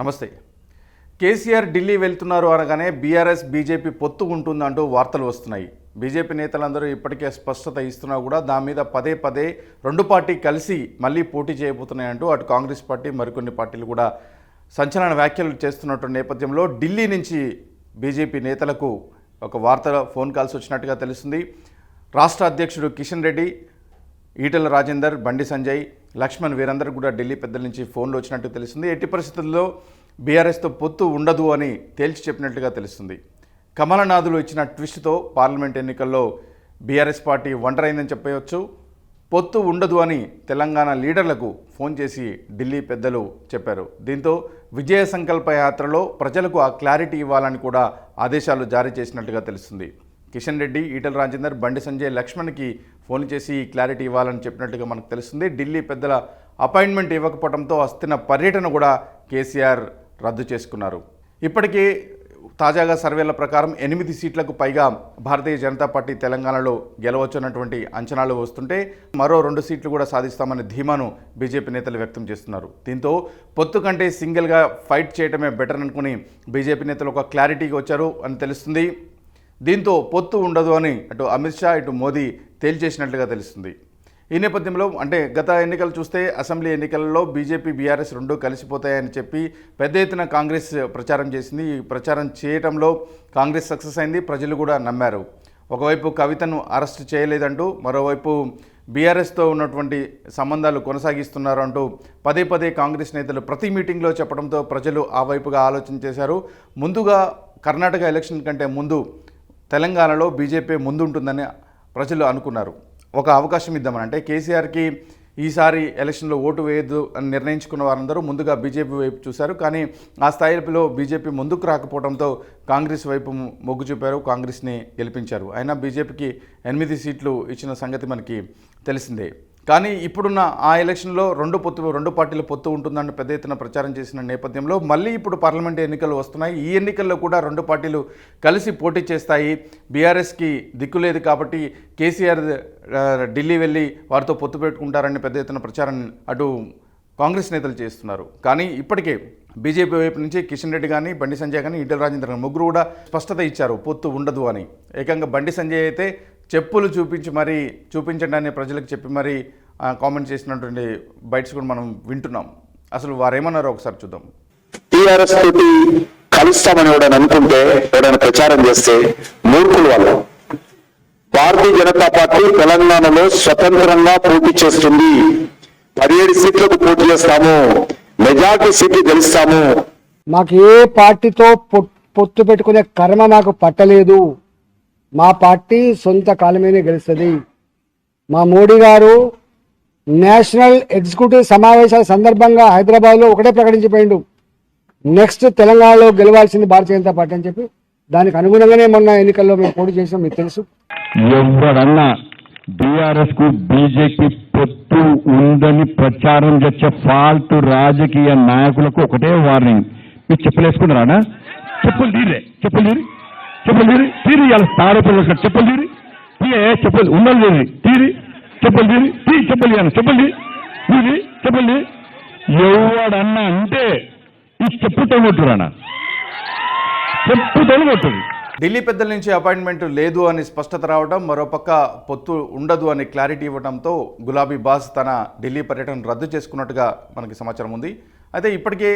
నమస్తే. కేసీఆర్ ఢిల్లీ వెళ్తున్నారు అనగానే బీఆర్ఎస్ బీజేపీ పొత్తు ఉంటుందంటూ వార్తలు వస్తున్నాయి. బీజేపీ నేతలందరూ ఇప్పటికే స్పష్టత ఇస్తున్నా కూడా దాని మీద పదే పదే రెండు పార్టీ కలిసి మళ్ళీ పోటీ చేయబోతున్నాయంటూ అటు కాంగ్రెస్ పార్టీ మరికొన్ని పార్టీలు కూడా సంచలన వ్యాఖ్యలు చేస్తున్నటువంటి నేపథ్యంలో ఢిల్లీ నుంచి బీజేపీ నేతలకు ఒక వార్త ఫోన్ కాల్స్ వచ్చినట్టుగా తెలుస్తుంది. రాష్ట్ర అధ్యక్షుడు కిషన్ రెడ్డి ఈటెల రాజేందర్ బండి సంజయ్ లక్ష్మణ్ వీరందరూ కూడా ఢిల్లీ పెద్దల నుంచి ఫోన్లు వచ్చినట్టు తెలుస్తుంది. ఎట్టి పరిస్థితుల్లో బీఆర్ఎస్తో పొత్తు ఉండదు అని తేల్చి చెప్పినట్లుగా తెలుస్తుంది. కమలనాథులు ఇచ్చిన ట్విస్ట్తో పార్లమెంట్ ఎన్నికల్లో బీఆర్ఎస్ పార్టీ ఒంటరైందని చెప్పవచ్చు పొత్తు ఉండదు అని తెలంగాణ లీడర్లకు ఫోన్ చేసి ఢిల్లీ పెద్దలు చెప్పారు. దీంతో విజయ సంకల్ప యాత్రలో ప్రజలకు ఆ క్లారిటీ ఇవ్వాలని కూడా ఆదేశాలు జారీ చేసినట్లుగా తెలుస్తుంది. కిషన్ రెడ్డి ఈటల రాజేందర్ బండి సంజయ్ లక్ష్మణ్కి ఫోన్ చేసి క్లారిటీ ఇవ్వాలని చెప్పినట్టుగా మనకు తెలుస్తుంది. ఢిల్లీ పెద్దల అపాయింట్మెంట్ ఇవ్వకపోవడంతో వస్తున్న పర్యటన కూడా కేసీఆర్ రద్దు చేసుకున్నారు. ఇప్పటికే తాజాగా సర్వేల ప్రకారం ఎనిమిది సీట్లకు పైగా భారతీయ జనతా పార్టీ తెలంగాణలో గెలవచ్చున్నటువంటి అంచనాలు వస్తుంటే మరో రెండు సీట్లు కూడా సాధిస్తామనే ధీమాను బీజేపీ నేతలు వ్యక్తం చేస్తున్నారు. దీంతో పొత్తు కంటే సింగిల్గా ఫైట్ చేయడమే బెటర్ అనుకుని బీజేపీ నేతలు ఒక క్లారిటీకి వచ్చారు అని తెలుస్తుంది. దీంతో పొత్తు ఉండదు అని అటు అమిత్ షా ఇటు మోదీ తేల్చేసినట్లుగా తెలుస్తుంది. ఈ నేపథ్యంలో అంటే గత ఎన్నికలు చూస్తే అసెంబ్లీ ఎన్నికలలో బీజేపీ బీఆర్ఎస్ రెండు కలిసిపోతాయని చెప్పి పెద్ద ఎత్తున కాంగ్రెస్ ప్రచారం చేసింది. ఈ ప్రచారం చేయటంలో కాంగ్రెస్ సక్సెస్ అయింది ప్రజలు కూడా నమ్మారు. ఒకవైపు కవితను అరెస్ట్ చేయలేదంటూ మరోవైపు బీఆర్ఎస్తో ఉన్నటువంటి సంబంధాలు కొనసాగిస్తున్నారు అంటూ పదే పదే కాంగ్రెస్ నేతలు ప్రతి మీటింగ్లో చెప్పడంతో ప్రజలు ఆ వైపుగా ఆలోచన చేశారు. ముందుగా కర్ణాటక ఎలక్షన్ కంటే ముందు తెలంగాణలో బీజేపీ ముందుంటుందని ప్రజలు అనుకున్నారు. ఒక అవకాశం ఇద్దామని అంటే కేసీఆర్కి ఈసారి ఎలక్షన్లో ఓటు వేయద్దు అని నిర్ణయించుకున్న వారందరూ ముందుగా బీజేపీ వైపు చూశారు. కానీ ఆ స్థాయిలో బీజేపీ ముందుకు రాకపోవడంతో కాంగ్రెస్ వైపు మొగ్గు చూపారు. కాంగ్రెస్ని గెలిపించారు. అయినా బీజేపీకి ఎనిమిది సీట్లు ఇచ్చిన సంగతి మనకి తెలిసిందే. కానీ ఇప్పుడున్న ఆ ఎలక్షన్లో రెండు పొత్తు రెండు పార్టీల పొత్తు ఉంటుందని పెద్ద ఎత్తున ప్రచారం చేసిన నేపథ్యంలో మళ్ళీ ఇప్పుడు పార్లమెంట్ ఎన్నికలు వస్తున్నాయి. ఈ ఎన్నికల్లో కూడా రెండు పార్టీలు కలిసి పోటీ చేస్తాయి. బీఆర్ఎస్కి దిక్కు లేదు కాబట్టి కేసీఆర్ ఢిల్లీ వెళ్ళి వారితో పొత్తు పెట్టుకుంటారని పెద్ద ఎత్తున ప్రచారం అటు కాంగ్రెస్ నేతలు చేస్తున్నారు. కానీ ఇప్పటికే బీజేపీ వైపు నుంచి కిషన్ రెడ్డి కానీ బండి సంజయ్ కానీ ఈటెల రాజేంద్ర ముగ్గురు కూడా స్పష్టత ఇచ్చారు. పొత్తు ఉండదు అని. ఏకంగా బండి సంజయ్ అయితే చెప్పులు చూపించి మరీ చూపించండి అని ప్రజలకు చెప్పి మరీ కామెంట్ చేసినటువంటి బైట్స్ కూడా మనం వింటున్నాం. అసలు వారు ఏమన్నారో ఒకసారి చూద్దాం. టీఆర్ఎస్ తోటి కలుస్తామని ఎవడని అనుకుంటే ఎవడైనా ప్రచారం చేస్తే మూర్ఖులు వాళ్ళు. భారతీయ జనతా పార్టీ తెలంగాణలో స్వతంత్రంగా పోటీ చేస్తుంది. పదిహేడు సీట్లకు పోటీ చేస్తాము. మెజార్టీ సీట్లు గెలుస్తాము. మాకు ఏ పార్టీతో పొ- పొత్తు పెట్టుకునే కర్మ మాకు పట్టలేదు. మా పార్టీ సొంత కాలమేనే గెలుస్తుంది. మా మోడీ గారు నేషనల్ ఎగ్జిక్యూటివ్ సమావేశాల సందర్భంగా హైదరాబాద్లో ఒకటే ప్రకటించిపోయిండు. నెక్స్ట్ తెలంగాణలో గెలవాల్సింది భారతీయ జనతా పార్టీ అని చెప్పి దానికి అనుగుణంగానే మొన్న ఎన్నికల్లో మేము పోటీ చేసినాం మీకు తెలుసు. ఎవరన్నా బీఆర్ఎస్కు బీజేపీ పొత్తు ఉందని ప్రచారం చేసే ఫాల్ట్ రాజకీయ నాయకులకు ఒకటే వార్నింగ్. మీరు చెప్పులేసుకున్నారా చెప్పులు తీరే చెప్పులు తీరి చెప్పులు తీరి తీరి ఇవాళ తారపులు చెప్పులు తీరి. తీయే చెప్పులు ఉన్నది తీరి తీరి. చెప్పులు తీరి. తీ చెప్పులు ఇవ్వాలి చెప్పులు తీరి చెప్పులు ఎవడన్నా అంటే ఈ చెప్పు తొలగొట్టురానా చెప్పు కొట్టుది ఢిల్లీ పెద్దల నుంచి అపాయింట్మెంట్ లేదు అని స్పష్టత రావడం మరోపక్క పొత్తు ఉండదు అని క్లారిటీ ఇవ్వడంతో గులాబీ బాస్ తన ఢిల్లీ పర్యటన రద్దు చేసుకున్నట్టుగా మనకి సమాచారం ఉంది. అయితే ఇప్పటికే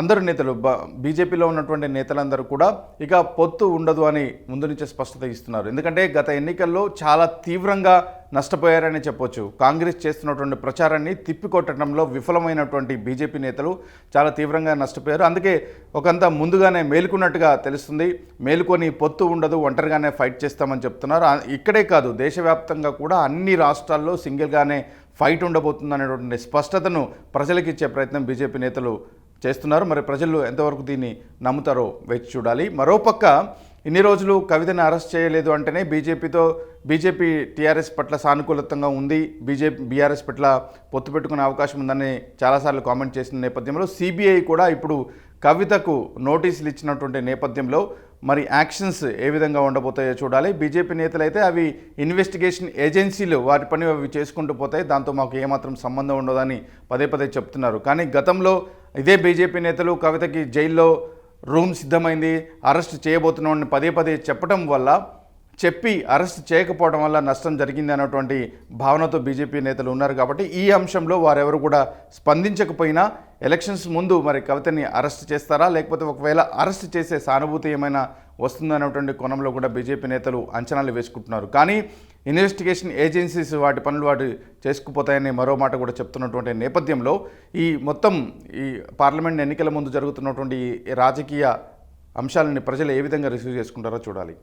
అందరు నేతలు బ బీజేపీలో ఉన్నటువంటి నేతలందరూ కూడా ఇక పొత్తు ఉండదు అని ముందు నుంచే స్పష్టత ఇస్తున్నారు. ఎందుకంటే గత ఎన్నికల్లో చాలా తీవ్రంగా నష్టపోయారని చెప్పొచ్చు. కాంగ్రెస్ చేస్తున్నటువంటి ప్రచారాన్ని తిప్పికొట్టడంలో విఫలమైనటువంటి బీజేపీ నేతలు చాలా తీవ్రంగా నష్టపోయారు. అందుకే ఒకంత ముందుగానే మేలుకున్నట్టుగా తెలుస్తుంది. మేలుకొని పొత్తు ఉండదు ఒంటరిగానే ఫైట్ చేస్తామని చెప్తున్నారు. ఇక్కడే కాదు దేశవ్యాప్తంగా కూడా అన్ని రాష్ట్రాల్లో సింగిల్గానే ఫైట్ ఉండబోతుంది అనేటువంటి స్పష్టతను ప్రజలకు ఇచ్చే ప్రయత్నం బీజేపీ నేతలు చేస్తున్నారు. మరి ప్రజలు ఎంతవరకు దీన్ని నమ్ముతారో వేచి చూడాలి. మరోపక్క ఇన్ని రోజులు కవితని అరెస్ట్ చేయలేదు అంటేనే బీజేపీతో బీజేపీ టీఆర్ఎస్ పట్ల సానుకూలతంగా ఉంది. బీజేపీ బీఆర్ఎస్ పట్ల పొత్తు పెట్టుకునే అవకాశం ఉందని చాలాసార్లు కామెంట్ చేసిన నేపథ్యంలో సిబిఐ కూడా ఇప్పుడు కవితకు నోటీసులు ఇచ్చినటువంటి నేపథ్యంలో మరి యాక్షన్స్ ఏ విధంగా ఉండబోతాయో చూడాలి. బీజేపీ నేతలు అయితే అవి ఇన్వెస్టిగేషన్ ఏజెన్సీలు వాటి పని అవి చేసుకుంటూ పోతాయి. దాంతో మాకు ఏమాత్రం సంబంధం ఉండదని పదే పదే చెప్తున్నారు. కానీ గతంలో ఇదే బీజేపీ నేతలు కవితకి జైల్లో రూమ్ సిద్ధమైంది అరెస్ట్ చేయబోతున్నామని పదే పదే చెప్పడం వల్ల చెప్పి అరెస్ట్ చేయకపోవడం వల్ల నష్టం జరిగింది అన్నటువంటి భావనతో బీజేపీ నేతలు ఉన్నారు కాబట్టి ఈ అంశంలో వారెవరు కూడా స్పందించకపోయినా ఎలక్షన్స్ ముందు మరి కవితని అరెస్ట్ చేస్తారా? లేకపోతే ఒకవేళ అరెస్ట్ చేసే సానుభూతి ఏమైనా వస్తుందన్నటువంటి కోణంలో కూడా బీజేపీ నేతలు అంచనాలు వేసుకుంటున్నారు. కానీ ఇన్వెస్టిగేషన్ ఏజెన్సీస్ వాటి పనులు వాటి చేసుకుపోతాయని మరో మాట కూడా చెప్తున్నటువంటి నేపథ్యంలో ఈ మొత్తం ఈ పార్లమెంట్ ఎన్నికల ముందు జరుగుతున్నటువంటి ఈ రాజకీయ అంశాలని ప్రజలు ఏ విధంగా రిసీవ్ చేసుకుంటారో చూడాలి.